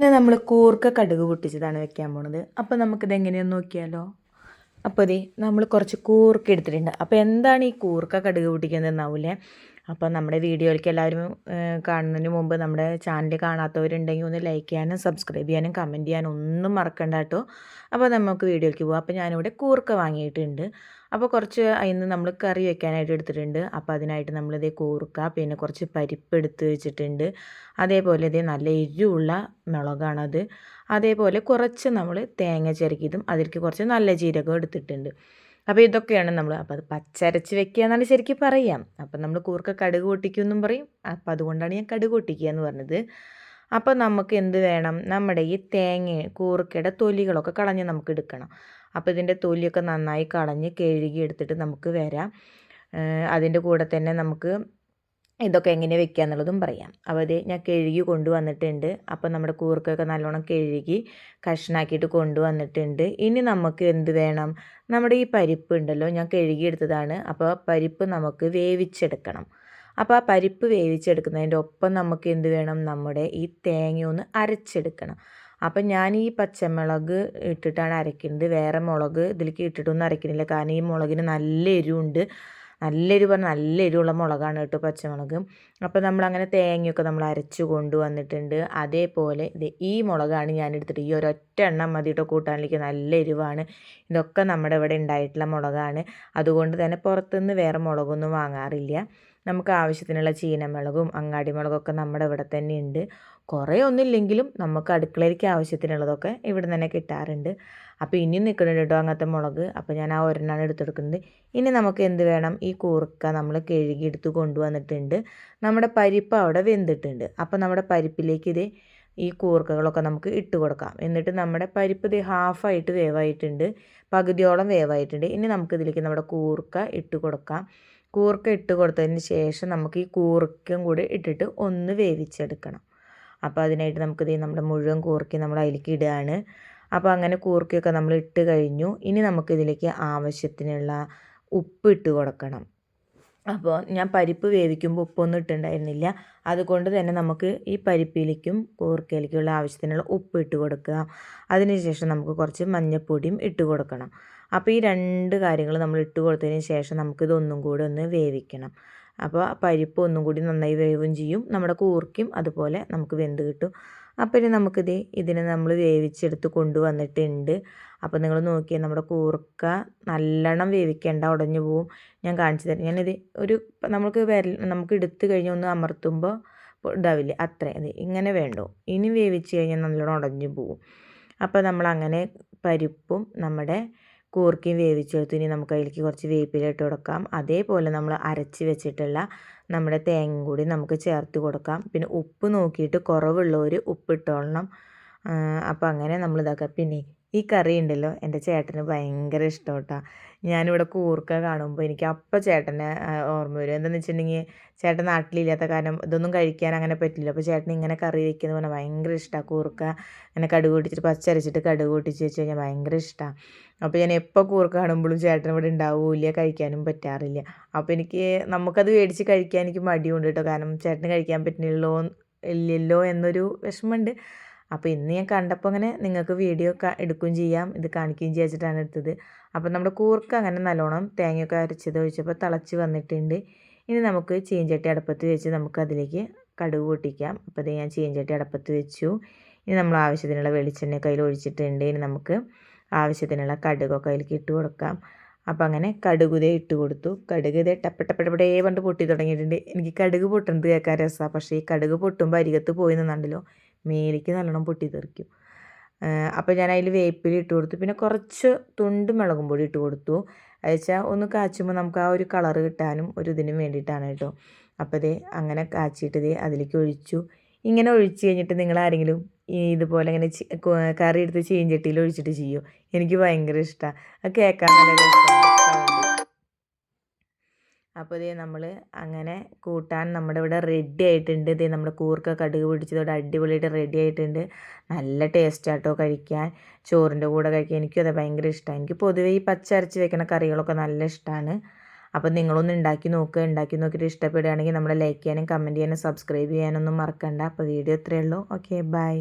ഇന്ന് നമ്മൾ കൂർക്ക കടുക് പൊട്ടിച്ചതാണ് വെക്കാൻ പോണത്. അപ്പോൾ നമുക്കിത് എങ്ങനെയെന്ന് നോക്കിയാലോ? അപ്പോൾ ഇതേ നമ്മൾ കുറച്ച് കൂർക്ക എടുത്തിട്ടുണ്ട്. അപ്പോൾ എന്താണ് ഈ കൂർക്ക കടുക് പൊട്ടിക്കുന്നത് എന്നാവൂലേ അപ്പോൾ നമ്മുടെ വീഡിയോയിലേക്ക് എല്ലാവരും കാണുന്നതിന് മുമ്പ് നമ്മുടെ ചാനൽ കാണാത്തവരുണ്ടെങ്കിൽ ഒന്ന് ലൈക്ക് ചെയ്യാനും സബ്സ്ക്രൈബ് ചെയ്യാനും കമന്റ് ചെയ്യാനും ഒന്നും മറക്കണ്ട കേട്ടോ. അപ്പോൾ നമുക്ക് വീഡിയോയിലേക്ക് പോകാം അപ്പോൾ ഞാനിവിടെ കൂർക്ക വാങ്ങിയിട്ടുണ്ട്. അപ്പോൾ കുറച്ച് അതിന് നമ്മൾ കറി വെക്കാനായിട്ട് എടുത്തിട്ടുണ്ട്. അപ്പോൾ അതിനായിട്ട് നമ്മളിതേ കൂർക്ക പിന്നെ കുറച്ച് പരിപ്പ് എടുത്ത് വെച്ചിട്ടുണ്ട്. അതേപോലെ ഇതേ നല്ല എരിവുള്ള മുളകാണത്. അതേപോലെ കുറച്ച് നമ്മൾ തേങ്ങ ചിരക്കിയതും അതിലേക്ക് കുറച്ച് നല്ല ജീരകം എടുത്തിട്ടുണ്ട്. അപ്പോൾ ഇതൊക്കെയാണ് നമ്മൾ അപ്പോൾ അത് പച്ചരച്ച് വെക്കുക എന്നാണ് ശരിക്കും പറയാം. അപ്പം നമ്മൾ കൂർക്ക കടുക് പൊട്ടിക്കുമെന്നും പറയും. അപ്പോൾ അതുകൊണ്ടാണ് ഞാൻ കടുക് പൊട്ടിക്കുക എന്ന് പറഞ്ഞത്. അപ്പോൾ നമുക്ക് എന്ത് വേണം? നമ്മുടെ ഈ തേങ്ങ കൂർക്കയുടെ തൊലികളൊക്കെ കളഞ്ഞ് നമുക്ക് എടുക്കണം. അപ്പോൾ ഇതിന്റെ തൊലിയൊക്കെ നന്നായി കളഞ്ഞ് കഴുകി എടുത്തിട്ട് നമുക്ക് വരാം. അതിന്റെ കൂടെ തന്നെ നമുക്ക് ഇതൊക്കെ എങ്ങനെ വെക്കുക എന്നുള്ളതും പറയാം. അപ്പോൾ അത് ഞാൻ കഴുകി കൊണ്ടുവന്നിട്ടുണ്ട്. അപ്പോൾ നമ്മുടെ കൂർക്കൊക്കെ നല്ലോണം കഴുകി കഷ്ണാക്കിയിട്ട് കൊണ്ടുവന്നിട്ടുണ്ട്. ഇനി നമുക്ക് എന്ത് വേണം? നമ്മുടെ ഈ പരിപ്പ് ഉണ്ടല്ലോ ഞാൻ കഴുകിയെടുത്തതാണ്. അപ്പോൾ പരിപ്പ് നമുക്ക് വേവിച്ചെടുക്കണം. അപ്പോൾ ആ പരിപ്പ് വേവിച്ചെടുക്കുന്നതിന്റെ ഒപ്പം നമുക്ക് എന്ത് വേണം? നമ്മുടെ ഈ തേങ്ങ ഒന്ന് അരച്ചെടുക്കണം. അപ്പം ഞാൻ ഈ പച്ചമുളക് ഇട്ടിട്ടാണ് അരയ്ക്കുന്നത്. വേറെ മുളക് ഇതിലേക്ക് ഇട്ടിട്ടൊന്നും അരയ്ക്കുന്നില്ല. കാരണം ഈ മുളകിന് നല്ല എരിവുണ്ട്. നല്ല എരിവ് നല്ല എരിവുള്ള മുളകാണ് കേട്ടോ പച്ചമുളക്. അപ്പോൾ നമ്മളങ്ങനെ തേങ്ങയൊക്കെ നമ്മൾ അരച്ച് കൊണ്ടുവന്നിട്ടുണ്ട്. അതേപോലെ ഇത് ഈ മുളകാണ് ഞാൻ എടുത്തിട്ട് ഈ ഒരൊറ്റ എണ്ണം മതി കേട്ടോ കൂട്ടാനിലേക്ക്. നല്ല എരിവാണ്. ഇതൊക്കെ നമ്മുടെ ഇവിടെ ഉണ്ടായിട്ടുള്ള മുളകാണ്. അതുകൊണ്ട് തന്നെ പുറത്തുനിന്ന് വേറെ മുളകൊന്നും വാങ്ങാറില്ല. നമുക്ക് ആവശ്യത്തിനുള്ള ചീനമുളകും അങ്ങാടി മുളകൊക്കെ നമ്മുടെ ഇവിടെ തന്നെ ഉണ്ട് കുറേ ഒന്നുമില്ലെങ്കിലും നമുക്ക് അടുക്കളയിലേക്ക് ആവശ്യത്തിനുള്ളതൊക്കെ ഇവിടെ തന്നെ കിട്ടാറുണ്ട്. അപ്പോൾ ഇനിയും നിൽക്കുന്നുണ്ട് കേട്ടോ അങ്ങനത്തെ മുളക്. അപ്പോൾ ഞാൻ ആ ഒരെണ്ണമാണ് എടുത്തെടുക്കുന്നത്. ഇനി നമുക്ക് എന്ത് വേണം? ഈ കൂർക്ക നമ്മൾ കഴുകിയെടുത്ത് കൊണ്ടുവന്നിട്ടുണ്ട്. നമ്മുടെ പരിപ്പ് അവിടെ വെന്തിട്ടുണ്ട്. അപ്പോൾ നമ്മുടെ പരിപ്പിലേക്ക് ഇത് ഈ കൂർക്കകളൊക്കെ നമുക്ക് ഇട്ട് കൊടുക്കാം. എന്നിട്ട് നമ്മുടെ പരിപ്പ് ഇത് ഹാഫായിട്ട് വേവായിട്ടുണ്ട്. പകുതിയോളം വേവായിട്ടുണ്ട്. ഇനി നമുക്കിതിലേക്ക് നമ്മുടെ കൂർക്ക ഇട്ട് കൊടുക്കാം. കൂർക്ക ഇട്ട് കൊടുത്തതിന് ശേഷം നമുക്ക് ഈ കൂർക്കയും കൂടി ഇട്ടിട്ട് ഒന്ന് വേവിച്ചെടുക്കണം. അപ്പോൾ അതിനായിട്ട് നമുക്കിത് നമ്മുടെ മുഴുവൻ കൂർക്കി നമ്മൾ അതിലേക്ക് ഇടുകയാണ്. അപ്പോൾ അങ്ങനെ കൂർക്കിയൊക്കെ നമ്മൾ ഇട്ട് കഴിഞ്ഞു. ഇനി നമുക്കിതിലേക്ക് ആവശ്യത്തിനുള്ള ഉപ്പ് ഇട്ട് കൊടുക്കണം. അപ്പോൾ ഞാൻ പരിപ്പ് വേവിക്കുമ്പോൾ ഉപ്പൊന്നും ഇട്ടുണ്ടായിരുന്നില്ല അതുകൊണ്ട് തന്നെ നമുക്ക് ഈ പരിപ്പിലേക്കും കൂർക്കയിലേക്കുള്ള ആവശ്യത്തിനുള്ള ഉപ്പ് ഇട്ട് കൊടുക്കുക. അതിനുശേഷം നമുക്ക് കുറച്ച് മഞ്ഞൾപ്പൊടിയും ഇട്ട് കൊടുക്കണം. അപ്പോൾ ഈ രണ്ട് കാര്യങ്ങൾ നമ്മൾ ഇട്ട് കൊടുത്തതിന് ശേഷം നമുക്കിതൊന്നും കൂടി ഒന്ന് വേവിക്കണം. അപ്പോൾ പരിപ്പ് ഒന്നും കൂടി നന്നായി വേവും ചെയ്യും. നമ്മുടെ കൂർക്കയും അതുപോലെ നമുക്ക് വെന്ത് കിട്ടും. അപ്പോൾ ഇനി നമുക്കിത് ഇതിനെ നമ്മൾ വേവിച്ചെടുത്ത് കൊണ്ടുവന്നിട്ടുണ്ട്. അപ്പോൾ നിങ്ങൾ നോക്കിയാൽ നമ്മുടെ കൂർക്ക നല്ലോണം വേവിക്കേണ്ട ഉടഞ്ഞു പോവും. ഞാൻ കാണിച്ചു തരാം. ഞാനിത് ഒരു നമുക്ക് വിരൽ നമുക്ക് എടുത്തു കഴിഞ്ഞ് ഒന്ന് അമർത്തുമ്പോൾ ഇതാവില്ല? അത്രയും ഇങ്ങനെ വേണ്ടു? ഇനി വേവിച്ച് കഴിഞ്ഞാൽ നല്ലോണം ഉടഞ്ഞു പോവും. അപ്പോൾ നമ്മൾ അങ്ങനെ പരിപ്പും നമ്മുടെ കൂർക്കയും വേവിച്ചെടുത്തു ഇനി നമുക്ക് അതിലേക്ക് കുറച്ച് വേപ്പില ഇട്ട് കൊടുക്കാം. അതേപോലെ നമ്മൾ അരച്ച് വെച്ചിട്ടുള്ള നമ്മുടെ തേങ്ങ കൂടി നമുക്ക് ചേർത്ത് കൊടുക്കാം. പിന്നെ ഉപ്പ് നോക്കിയിട്ട് കുറവുള്ളവർ ഉപ്പിട്ടോളണം. അപ്പോൾ അങ്ങനെ നമ്മൾ ഇതാക്കാം. പിന്നെ ഈ കറി ഉണ്ടല്ലോ എന്റെ ചേട്ടന് ഭയങ്കര ഇഷ്ടം കേട്ടോ ഞാനിവിടെ കൂർക്ക കാണുമ്പോൾ എനിക്ക് അപ്പം ചേട്ടനെ ഓർമ്മ വരും. എന്താണെന്ന് വെച്ചിട്ടുണ്ടെങ്കിൽ ചേട്ടൻ നാട്ടിലില്ലാത്ത കാരണം ഇതൊന്നും കഴിക്കാൻ അങ്ങനെ പറ്റില്ല. അപ്പോൾ ചേട്ടൻ ഇങ്ങനെ കറി വെക്കുന്ന പറഞ്ഞാൽ ഭയങ്കര ഇഷ്ടമാണ് കൂർക്ക അങ്ങനെ കടുക് പൊട്ടിച്ചിട്ട് പച്ചരച്ചിട്ട് കടുക് പൊട്ടിച്ച് വെച്ച് കഴിഞ്ഞാൽ ഭയങ്കര ഇഷ്ടമാണ് അപ്പോൾ ഞാൻ എപ്പോൾ കൂർക്ക കാണുമ്പോഴും ചേട്ടൻ ഇവിടെ ഉണ്ടാവില്ല കഴിക്കാനും പറ്റാറില്ല. അപ്പോൾ എനിക്ക് നമുക്കത് മേടിച്ച് കഴിക്കാൻ എനിക്ക് മടിയുണ്ട് കേട്ടോ. കാരണം ചേട്ടന് കഴിക്കാൻ പറ്റുന്നില്ലല്ലോ ഇല്ലല്ലോ എന്നൊരു വിഷമമുണ്ട്. അപ്പോൾ ഇന്ന് ഞാൻ കണ്ടപ്പോൾ അങ്ങനെ നിങ്ങൾക്ക് വീഡിയോ എടുക്കുകയും ചെയ്യാം. ഇത് കാണിക്കുകയും ചെയ്യാച്ചിട്ടാണ് എടുത്തത്. അപ്പോൾ നമ്മുടെ കൂർക്ക് അങ്ങനെ നല്ലോണം തേങ്ങയൊക്കെ അരച്ചത് ഒഴിച്ചപ്പോൾ തിളച്ച് വന്നിട്ടുണ്ട്. ഇനി നമുക്ക് ചീഞ്ചട്ടി അടുപ്പത്ത് വെച്ച് നമുക്ക് അതിലേക്ക് കടുക് പൊട്ടിക്കാം. അപ്പോൾ ഇത് ഞാൻ ചീഞ്ചട്ടി അടുപ്പത്ത് വെച്ചു. ഇനി നമ്മൾ ആവശ്യത്തിനുള്ള വെളിച്ചെണ്ണ കയ്യിൽ ഒഴിച്ചിട്ടുണ്ട്. ഇനി നമുക്ക് ആവശ്യത്തിനുള്ള കടുകൊക്കെ അതിലേക്ക് ഇട്ട് കൊടുക്കാം. അപ്പോൾ അങ്ങനെ കടുകുതേ ഇട്ട് കൊടുത്തു. കടുക് ഇതേ ടപ്പടപ്പടേ പണ്ട് പൊട്ടി തുടങ്ങിയിട്ടുണ്ട്. എനിക്ക് കടുക് പൊട്ടുന്നത് കേൾക്കാൻ രസമാണ് പക്ഷേ ഈ കടുക് പൊട്ടുമ്പോൾ അരികത്ത് പോയി നിന്നുണ്ടല്ലോ. മേലേക്ക് നല്ലോണം പൊട്ടിത്തെറിക്കും. അപ്പോൾ ഞാൻ അതിൽ വേപ്പില ഇട്ട് കൊടുത്തു. പിന്നെ കുറച്ച് തുണ്ട് മുളകും പൊടി ഇട്ട് കൊടുത്തു. അയച്ചാൽ ഒന്ന് കാച്ചുമ്പോൾ നമുക്ക് ആ ഒരു കളർ കിട്ടാനും ഒരു ഇതിനും വേണ്ടിയിട്ടാണ് കേട്ടോ. അപ്പോൾ ഇതേ അങ്ങനെ കാച്ചിട്ട് ഇതേ അതിലേക്ക് ഒഴിച്ചു. ഇങ്ങനെ ഒഴിച്ച് കഴിഞ്ഞിട്ട് നിങ്ങൾ ആരെങ്കിലും ഈ ഇതുപോലെ ഇങ്ങനെ കറി എടുത്ത് ചീഞ്ചട്ടിയിൽ ഒഴിച്ചിട്ട് ചെയ്യുമോ എനിക്ക് ഭയങ്കര ഇഷ്ടമാണ് അത് കേൾക്കാൻ നല്ല രസമാണ്. അപ്പോൾ ഇതേ നമ്മൾ അങ്ങനെ കൂട്ടാൻ നമ്മുടെ ഇവിടെ റെഡി ആയിട്ടുണ്ട്. ഇതേ നമ്മുടെ കൂർക്ക കടുക് പിടിച്ചതോടെ അടിപൊളിയായിട്ട് റെഡി ആയിട്ടുണ്ട്. നല്ല ടേസ്റ്റ് ആട്ടോ കഴിക്കാൻ. ചോറിന്റെ കൂടെ കഴിക്കാൻ എനിക്കും അത് ഭയങ്കര ഇഷ്ടമാണ് എനിക്ക് പൊതുവേ ഈ പച്ചരച്ച് വെക്കുന്ന കറികളൊക്കെ നല്ല ഇഷ്ടമാണ് അപ്പോൾ നിങ്ങളൊന്ന് ഉണ്ടാക്കി നോക്കുക ഉണ്ടാക്കി നോക്കിയിട്ട് ഇഷ്ടപ്പെടുകയാണെങ്കിൽ നമ്മളെ ലൈക്ക് ചെയ്യാനും കമന്റ് ചെയ്യാനും സബ്സ്ക്രൈബ് ചെയ്യാനൊന്നും മറക്കണ്ട. അപ്പോൾ വീഡിയോ ഇത്രയേ ഉള്ളൂ. Okay bye